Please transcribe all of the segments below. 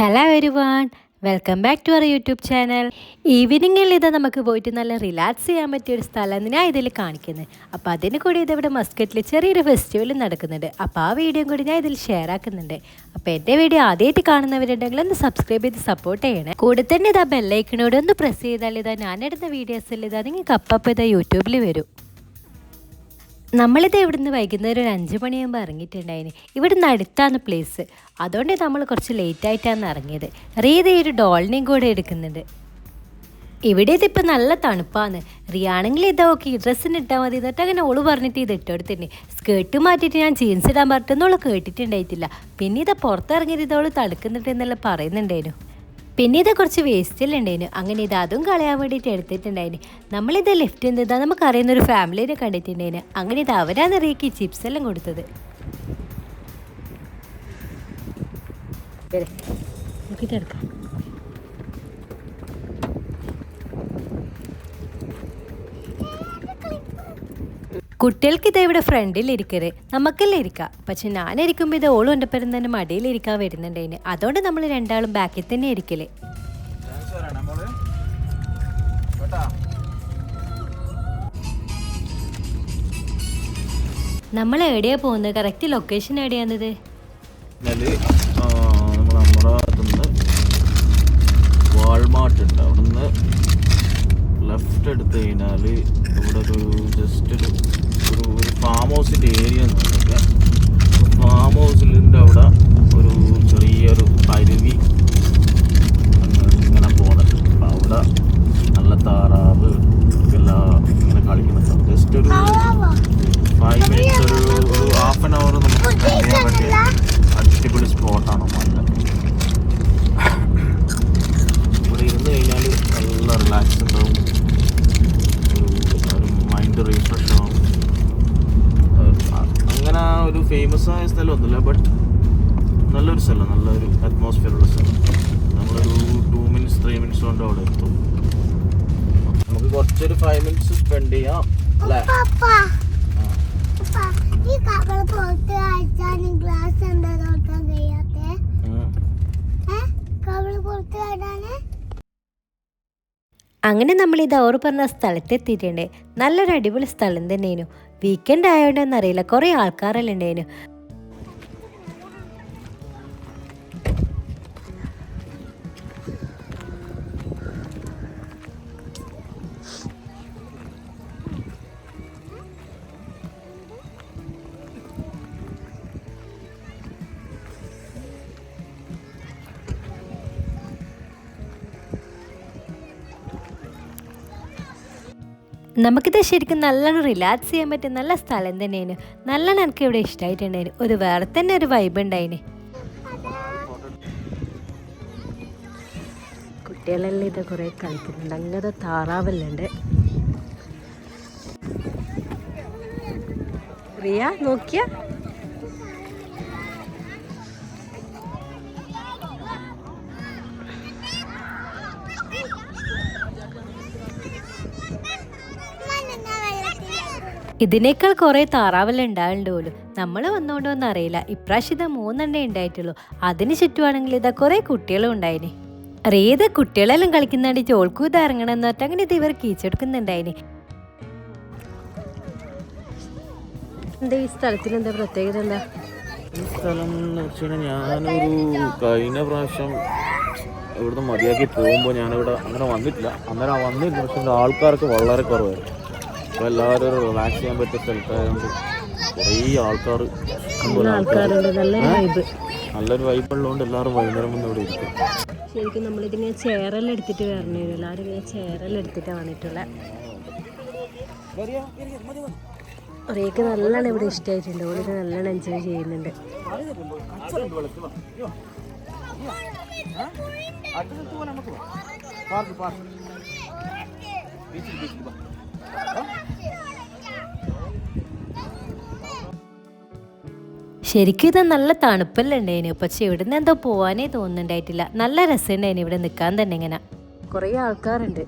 Hello everyone welcome back to our YouTube channel ഈവനിങ്ങിൽ ഇത് നമുക്ക് പോയിട്ട് നല്ല റിലാക്സ് ചെയ്യാൻ പറ്റിയ ഒരു സ്ഥലം ഞാൻ ഇതിൽ കാണിക്കുന്നത്. അപ്പോൾ അതിന് കൂടി ഇതിവിടെ മസ്കറ്റിൽ ചെറിയൊരു ഫെസ്റ്റിവൽ നടക്കുന്നുണ്ട്. അപ്പോൾ ആ വീഡിയോ കൂടി ഞാൻ ഇതിൽ ഷെയർ ആക്കുന്നുണ്ട്. അപ്പോൾ എന്റെ വീഡിയോ ആദ്യമായിട്ട് കാണുന്നവരുണ്ടെങ്കിൽ ഒന്ന് സബ്സ്ക്രൈബ് ചെയ്ത് സപ്പോർട്ട് ചെയ്യണേ. കൂടെ തന്നെ ഇതാ ബെല്ലൈക്കണോട് ഒന്ന് പ്രസ് ചെയ്താൽ ഇതാ ഞാനെടുത്ത വീഡിയോസിൽ ഇതാ നിങ്ങൾക്ക് അപ്പം ഇതാ യൂട്യൂബിൽ വരും. നമ്മളിത് ഇവിടുന്ന് വൈകുന്നേരം ഒരു അഞ്ച് മണിയാകുമ്പോൾ ഇറങ്ങിയിട്ടുണ്ടായിന്. ഇവിടുന്ന് അടുത്താണ് പ്ലേസ് അതുകൊണ്ട് നമ്മൾ കുറച്ച് ലേറ്റ് ആയിട്ടാണ് ഇറങ്ങിയത്. റീത ഈ ഒരു ഡോളിനെയും കൂടെ എടുക്കുന്നുണ്ട്. ഇവിടെ ഇതിപ്പോൾ നല്ല തണുപ്പാണ്. റിയാണെങ്കിൽ ഇതാ ഓക്കെ ഡ്രസ്സിന് ഇട്ടാൽ മതി എന്നിട്ട് അങ്ങനെ ഓൾ പറഞ്ഞിട്ട് ഇത് ഇട്ടെടുത്തിട്ടുണ്ട് സ്കേർട്ട് മാറ്റിയിട്ട് ഞാൻ ജീൻസ് ഇടാൻ പറഞ്ഞിട്ടൊന്നും ഓൾ കേട്ടിട്ടുണ്ടായിട്ടില്ല. പിന്നെ ഇത് പുറത്തിറങ്ങിയത് ഇതോൾ തണുക്കുന്നുണ്ട് എന്നല്ല പറയുന്നുണ്ടായിരുന്നു പിന്നെ ഇത് കുറച്ച് വേസ്റ്റിലുണ്ടായിരുന്നു അങ്ങനെ ഇത് അതും കളയാൻ വേണ്ടിയിട്ട് എടുത്തിട്ടുണ്ടായിരുന്നു നമ്മളിത് ലെഫ്റ്റ് എന്താ നമുക്ക് അറിയുന്ന ഒരു ഫാമിലിനെ കണ്ടിട്ടുണ്ടായിരുന്നു അങ്ങനെ ഇത് അവരാണ് റിയക്ക് ചിപ്സ് എല്ലാം കൊടുത്തത്. നോക്കിട്ടെടുക്കാം കുട്ടികൾക്ക് ഇത് ഇവിടെ ഫ്രണ്ടിൽ ഇരിക്കരുത് നമുക്കല്ലേ ഇരിക്കാം. പക്ഷെ ഞാനിരിക്കുമ്പോൾ ഇത് ഓളും എന്റെ പേരും തന്നെ മടിയിലിരിക്കാൻ വരുന്നുണ്ടേന് അതുകൊണ്ട് നമ്മൾ രണ്ടാളും ബാക്കിൽ തന്നെ ഇരിക്കൽ. നമ്മൾ എവിടെയാ പോകുന്നത്? Correct location എവിടെയാണത്? വാൾമാർട്ട് ഉണ്ട്. അവിടുന്ന് ലെഫ്റ്റ് എടുത്തു കഴിഞ്ഞാൽ ഇവിടെ ഒരു ജസ്റ്റ് ഒരു ഒരു ഒരു ഫാം ഹൗസിന്റെ ഏരിയ എന്ന് പറഞ്ഞാൽ ഫാം ഹൗസിന്റെ അവിടെ ഒരു ചെറിയൊരു അരുവി ഇങ്ങനെ പോകുന്നുണ്ട് അപ്പം അവിടെ നല്ല താറാവ് എല്ലാം ഇങ്ങനെ കളിക്കുന്നുണ്ട്. ജസ്റ്റ് ഒരു ഫൈവ് മിനിറ്റ്സ് ഒരു ഒരു ഹാഫ് ആൻ അവർ നമുക്ക് സ്പെൻഡ് ചെയ്യാൻ പറ്റിയ അടിപൊളി സ്പോട്ടാണ് മല്ല ഇവിടെ ഇരുന്ന് കഴിഞ്ഞാൽ നല്ല റിലാക്സ് ഉണ്ടാവും ഒരു ഒരു മൈൻഡ് റീഫ്രഷ് ആവും അഹ് അങ്ങനെ ഒരു ഫേമസ് ആയ സ്ഥലമൊന്നുമില്ല ബട്ട് നല്ലൊരു സ്ഥലം നല്ലൊരു അറ്റ്മോസ്ഫിയർ ഉള്ള സ്ഥലം നമ്മളൊരു ടു കൊണ്ട് അവിടെ എത്തും. നമുക്ക് കുറച്ചൊരു ഫൈവ് മിനിറ്റ്സ് സ്പെൻഡ് ചെയ്യാം അല്ലേ? അങ്ങനെ നമ്മൾ ഇത് അവർ പറഞ്ഞ സ്ഥലത്തെത്തിയിട്ടുണ്ട് നല്ലൊരു അടിപൊളി സ്ഥലം തന്നെയായിരുന്നു. വീക്കെൻഡ് ആയോണ്ടെന്നറിയില്ല അറിയില്ല കുറേ ആൾക്കാരെല്ലാം ഉണ്ടായിരുന്നു നമുക്കിത് ശരിക്കും നല്ലോണം റിലാക്സ് ചെയ്യാൻ പറ്റിയ നല്ല സ്ഥലം തന്നെയാണ്. നല്ലോണം എനിക്ക് ഇവിടെ ഇഷ്ടമായിട്ടുണ്ടായിന് ഒരു വേറെ തന്നെ ഒരു വൈബ് ഉണ്ടായിന്. കുട്ടികളെല്ലാം ഇത് കുറേ കളിക്കുന്നുണ്ട്. അങ്ങനത്തെ താറാവെല്ലാം റിയ നോക്കിയ? ഇതിനേക്കാൾ കുറേ താറാവെല്ലാം ഉണ്ടാവുന്നുണ്ട് പോലും. നമ്മൾ വന്നുകൊണ്ടോന്നും അറിയില്ല. ഇപ്രാവശ്യം ഇതാ മൂന്നെണ്ണേ ഉണ്ടായിട്ടുള്ളൂ. അതിന് ചുറ്റുവാണെങ്കിൽ ഇതാ കുറേ കുട്ടികളും ഉണ്ടായിന്. റീത് കുട്ടികളെല്ലാം കളിക്കുന്നാണ്ട് ചോൾക്കും ഇത് ഇറങ്ങണം എന്ന് പറഞ്ഞിട്ട് അങ്ങനെ ഇത് ഇവർ കീച്ചെടുക്കുന്നുണ്ടായിന്. എന്താ ഈ സ്ഥലത്തിന് എന്താ പ്രത്യേകത എന്താ? ഈ സ്ഥലം എന്ന് വെച്ചാൽ ഞാനൊരു കഴിഞ്ഞ പ്രാവശ്യം ഇവിടുന്ന് മതിയാക്കി പോകുമ്പോൾ ഞാനിവിടെ അങ്ങനെ വന്നിട്ടില്ല. അന്നേരം വന്നിരുന്നു. പക്ഷെ ആൾക്കാർക്ക് വളരെ കുറവായിരുന്നു. അപ്പോൾ എല്ലാവരും ഒരു റിലാക്സ് ചെയ്യാൻ പറ്റിയ സ്ഥലത്തായതുകൊണ്ട് കുറേ ആൾക്കാർ ഇഷ്ടംപോലെ ആൾക്കാരുണ്ട്. നല്ലൊരു വൈബ് നല്ലൊരു വൈബുള്ളതുകൊണ്ട് എല്ലാവരും വൈകുന്നേരം വന്ന് ഇവിടെ ഇരിക്കും. ശരിക്കും നമ്മളിതിങ്ങനെ ചേരലെടുത്തിട്ട് എടുത്തിട്ട് വരണേ എല്ലാവരും ഇങ്ങനെ ചെയറെല്ലാം എടുത്തിട്ടാണ് വന്നിട്ടുള്ളത് ഒരേക്ക് നല്ലോണം ഇവിടെ ഇഷ്ടമായിട്ടുണ്ട്. ഓരോ നല്ലോണം എൻജോയ് ചെയ്യുന്നുണ്ട്. ശരിക്കും ഇത് നല്ല തണുപ്പല്ലേ ഉണ്ടായിന്? പക്ഷെ ഇവിടുന്ന് എന്തോ പോവാനേ തോന്നുന്നുണ്ടായിട്ടില്ല. നല്ല രസമുണ്ടായിന് ഇവിടെ നിൽക്കാൻ തന്നെ ഇങ്ങനെ. കുറേ ആൾക്കാരുണ്ട്.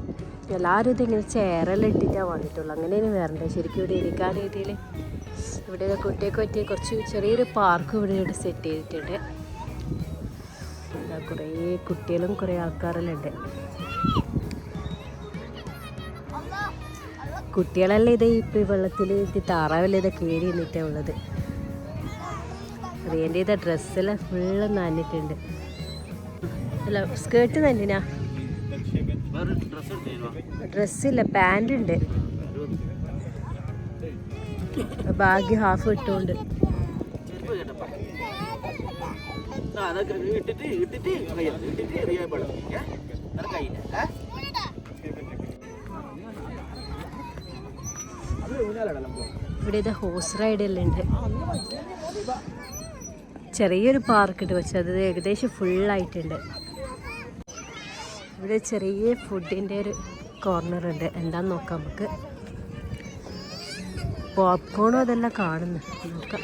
എല്ലാവരും ഇതിങ്ങനെ ചെയറെല്ലാം ഇട്ടിട്ടാണ് വന്നിട്ടുള്ളൂ. അങ്ങനെയാണ് വരണ്ടേ. ശരിക്കും ഇവിടെ ഇരിക്കാൻ രീതിയിൽ ഇവിടെ കുട്ടിയൊക്കെ പറ്റിയ കുറച്ച് ചെറിയൊരു പാർക്ക് ഇവിടെ ഇവിടെ സെറ്റ് ചെയ്തിട്ടുണ്ട്. കുറേ കുട്ടികളും കുറേ ആൾക്കാരെല്ലാം ഉണ്ട്. കുട്ടികളെല്ലാം ഇത് ഇപ്പം ഈ വെള്ളത്തിൽ താറാവല്ലേ താറാവെല്ലാം ഇത് കയറി നിന്നിട്ടാണ് ഉള്ളത്. റിയന്റെ ഇത് ഡ്രസ്സെല്ലാം ഫുള്ള് നനഞ്ഞിട്ടുണ്ട്. അല്ല സ്കേർട്ട് എടുത്തേരുവാ ഡ്രസ്സില്ല പാന്റ് ഉണ്ട്. ബാഗ് ഹാഫ് ഇട്ടുകൊണ്ട് ഇവിടെ ഇത് ഹോസ് റൈഡ് എല്ലാം ഉണ്ട്. ചെറിയൊരു പാർക്ക് ഉണ്ട് പക്ഷെ അത് ഏകദേശം ഫുള്ളായിട്ടുണ്ട് ഇവിടെ ചെറിയ ഫുഡിന്റെ ഒരു കോർണർ ഉണ്ട്. എന്താന്ന് നോക്കാം നമുക്ക്. പോപ്കോണും അതെല്ലാം കാണുന്നു. നോക്കാം.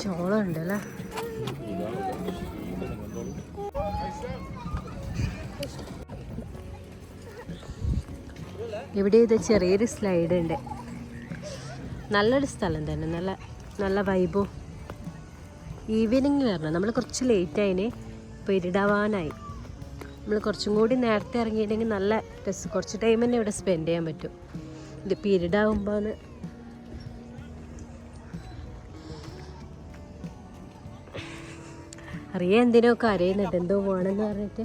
ചോളം ഉണ്ടല്ലേ ഇവിടെ ഇത് ചെറിയൊരു സ്ലൈഡ് ഉണ്ട്. നല്ലൊരു സ്ഥലം തന്നെ. നല്ല നല്ല വൈബും ഈവനിങ് വരണം. നമ്മൾ കുറച്ച് ലേറ്റ് ആയിന് ഇപ്പോൾ ഇരുടാവാനായി. നമ്മൾ കുറച്ചും കൂടി നേരത്തെ ഇറങ്ങിയിട്ടുണ്ടെങ്കിൽ നല്ല രസം. കുറച്ച് ടൈം തന്നെ ഇവിടെ സ്പെൻഡ് ചെയ്യാൻ പറ്റും. ഇതിപ്പോൾ ഇരുടാവുമ്പോൾ അറിയാം എന്തിനോ കരയുന്നുണ്ട്. എന്തോ വേണമെന്ന് പറഞ്ഞിട്ട്.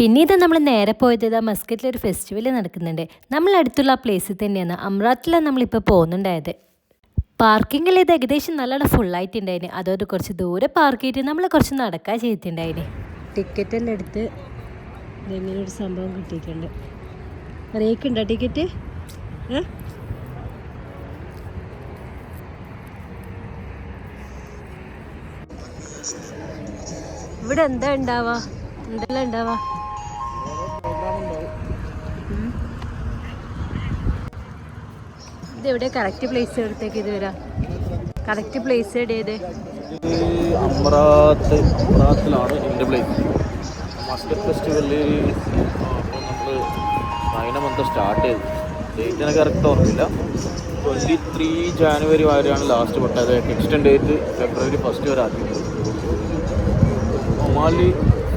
പിന്നീട് നമ്മൾ നേരെ പോയത് ഇതാ മസ്കറ്റിൽ ഒരു ഫെസ്റ്റിവൽ നടക്കുന്നുണ്ട്. നമ്മൾ അടുത്തുള്ള പ്ലേസിൽ തന്നെയാണ്. അമ്രാത്തിലാണ് നമ്മളിപ്പോൾ പോകുന്നുണ്ടായത്. പാർക്കിങ്ങിൽ ഇത് ഏകദേശം നല്ലോണം ഫുള്ളായിട്ടുണ്ടായിന് അതുകൊണ്ട് കുറച്ച് ദൂരെ പാർക്ക് ചെയ്തിട്ട് നമ്മൾ കുറച്ച് നടക്കാൻ ചെയ്തിട്ടുണ്ടായിന്. ടിക്കറ്റ് എല്ലാം എടുത്ത് ഇങ്ങനെ ഒരു സംഭവം കിട്ടിയിട്ടുണ്ട്. അറിയിക്കുണ്ടോ ടിക്കറ്റ് ഇവിടെ എന്താ ഉണ്ടാവാ? എന്തെല്ലാം ഉണ്ടാവാ? ഇത് എവിടെ കറക്റ്റ് പ്ലേസ് എടുത്തേക്ക് ഇത് വരാം. കറക്റ്റ് പ്ലേസ് എവിടെയത് അമ്രാത്ത് അമ്രാത്തിലാണ് എന്റെ പ്ലേസ് മസ്കറ്റ് ഫെസ്റ്റിവലിൽ നമ്മൾ മന്ത് സ്റ്റാർട്ട് ചെയ്തു. ഡേറ്റിനെ കറക്റ്റ് ഓർമ്മയില്ല. ട്വന്റി ത്രീ ജാനുവരി വരെയാണ് ലാസ്റ്റ് പെട്ടത് എക്സ്റ്റെൻഡ് ഡേറ്റ് ഫെബ്രുവരി ഫസ്റ്റ് വരെ ആക്കി ഒമാലി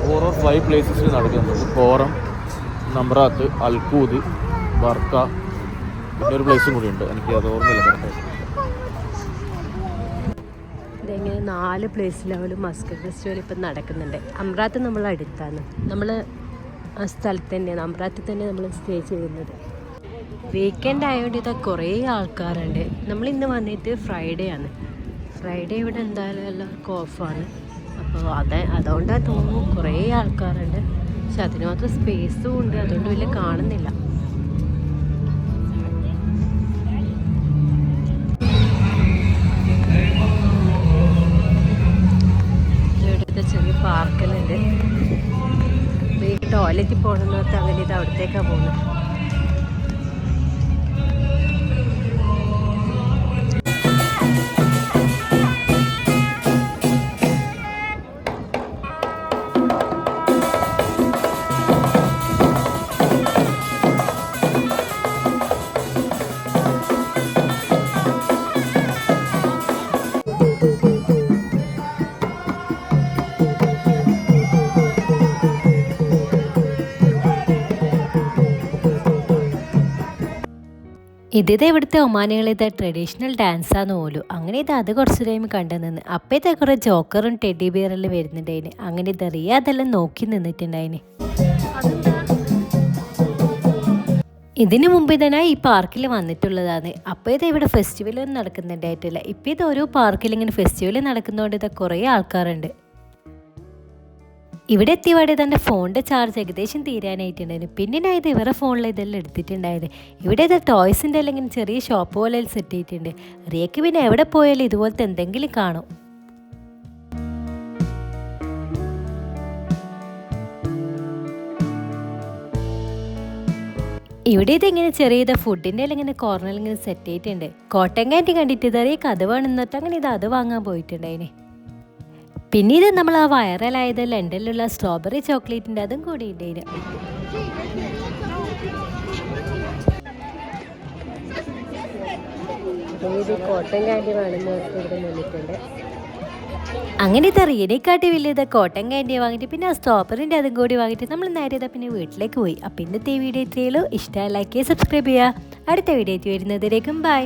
ഫോർ ഓർ ഫൈവ് പ്ലേസസിൽ നടക്കുന്നത്. കോറം നമ്രാത്ത് അൽക്കൂത് ബർക്ക പിന്നെ ഒരു പ്ലേസും കൂടി ഉണ്ട്. എനിക്ക് അത് ഓർമ്മയില്ല. കറക്റ്റായിട്ട് ഇതെങ്ങനെ നാല് പ്ലേസിലാവലും മസ്കറ്റ് ഫെസ്റ്റിവൽ ഇപ്പം നടക്കുന്നുണ്ട്. അമ്രാത്ത് നമ്മൾ അടുത്താണ്. നമ്മൾ ആ സ്ഥലത്ത് തന്നെയാണ്. അമ്രാത്തിൽ തന്നെ നമ്മൾ സ്റ്റേ ചെയ്യുന്നത്. വീക്കെൻഡ് ആയതുകൊണ്ട് ഇതാ കുറേ ആൾക്കാരുണ്ട്. നമ്മൾ ഇന്ന് വന്നിട്ട് ഫ്രൈഡേ ആണ്. ഫ്രൈഡേ ഇവിടെ എന്തായാലും എല്ലാവർക്കും ഓഫാണ് അപ്പോൾ അത് അതുകൊണ്ടാണ് തോന്നുന്നു കുറേ ആൾക്കാരുണ്ട്. പക്ഷെ അതിന് മാത്രം സ്പേസും ഉണ്ട്. അതുകൊണ്ട് വലിയ കാണുന്നില്ല. ഈ ടോയ്ലറ്റിൽ പോകണമെന്നൊക്കെ അങ്ങനെ ഇത് അവിടത്തേക്കാണ് പോകുന്നത്. ഇതിത് ഇവിടുത്തെ ഒമാനികളിത്തെ ട്രഡീഷണൽ ഡാൻസാന്ന് പോലും അങ്ങനെ ഇത് അത് കുറച്ച് ടൈം കണ്ടു നിന്ന്. അപ്പോഴത്തെ കുറേ ജോക്കറും ടെഡി ബിയറെല്ലാം വരുന്നുണ്ടായിന്. അങ്ങനെ ഇത് അറിയാതെല്ലാം നോക്കി നിന്നിട്ടുണ്ടായിന്. ഇതിനു മുമ്പ് തന്നെ ഈ പാർക്കിൽ വന്നിട്ടുള്ളതാണ്. അപ്പോൾ ഇത് ഇവിടെ ഫെസ്റ്റിവലൊന്നും നടക്കുന്നുണ്ടായിട്ടില്ല. ഇപ്പോൾ ഇത് ഓരോ പാർക്കിൽ ഇങ്ങനെ ഫെസ്റ്റിവൽ നടക്കുന്നതുകൊണ്ട് ഇത് കുറേ ആൾക്കാരുണ്ട്. ഇവിടെ എത്തിയപാടെ തന്റെ ഫോണിന്റെ ചാർജ് ഏകദേശം തീരാനായിട്ടുണ്ടായിരുന്നു. പിന്നെ ഞാൻ ഇവരുടെ ഫോണിൽ ഇതെല്ലാം എടുത്തിട്ടുണ്ടായത്. ഇവിടെ ഇത് ടോയ്സിന്റെ അല്ലെങ്കിൽ ചെറിയ ഷോപ്പ് പോലെ സെറ്റ് ചെയ്തിട്ടുണ്ട്. റിയക്ക് പിന്നെ എവിടെ പോയാലും ഇതുപോലത്തെ എന്തെങ്കിലും കാണും. ഇവിടെ ഇതിങ്ങനെ ചെറിയ ഇത് ഫുഡിന്റെ അല്ലെങ്കിൽ കോർണറിൽ ഇങ്ങനെ സെറ്റ് ചെയ്തിട്ടുണ്ട്. കോട്ടൻ കാന്റി കണ്ടിട്ട് ഇതറിയ കഥ വേണമെന്നിട്ട് അങ്ങനെ ഇത് അത് വാങ്ങാൻ പോയിട്ടുണ്ടായിന്. പിന്നീട് നമ്മൾ ആ വൈറലായത് ലണ്ടനിലുള്ള സ്ട്രോബെറി ചോക്ലേറ്റിന്റെ അതും കൂടി അങ്ങനെ ഇത് കോട്ടൺ ക്യാൻഡി വേണമെന്ന് ഇവിടെ നിന്നിട്ടുണ്ട്. അങ്ങനത്തെ റീനേക്കാട്ടി വലിയത് കോട്ടൻ കാൻഡി വാങ്ങിയിട്ട് പിന്നെ ആ സ്ട്രോബറിന്റെ അതും കൂടി വാങ്ങിയിട്ട് നമ്മൾ നേരെ ഇതാ പിന്നെ വീട്ടിലേക്ക് പോയി. അപ്പം ഇന്നത്തെ ഈ വീഡിയോ ഇത്രയുള്ളൂ ഇഷ്ടമായി ലൈക്ക് ചെയ്യുക സബ്സ്ക്രൈബ് ചെയ്യുക. അടുത്ത വീഡിയോ എത്തി വരുന്നതിലേക്കും ബൈ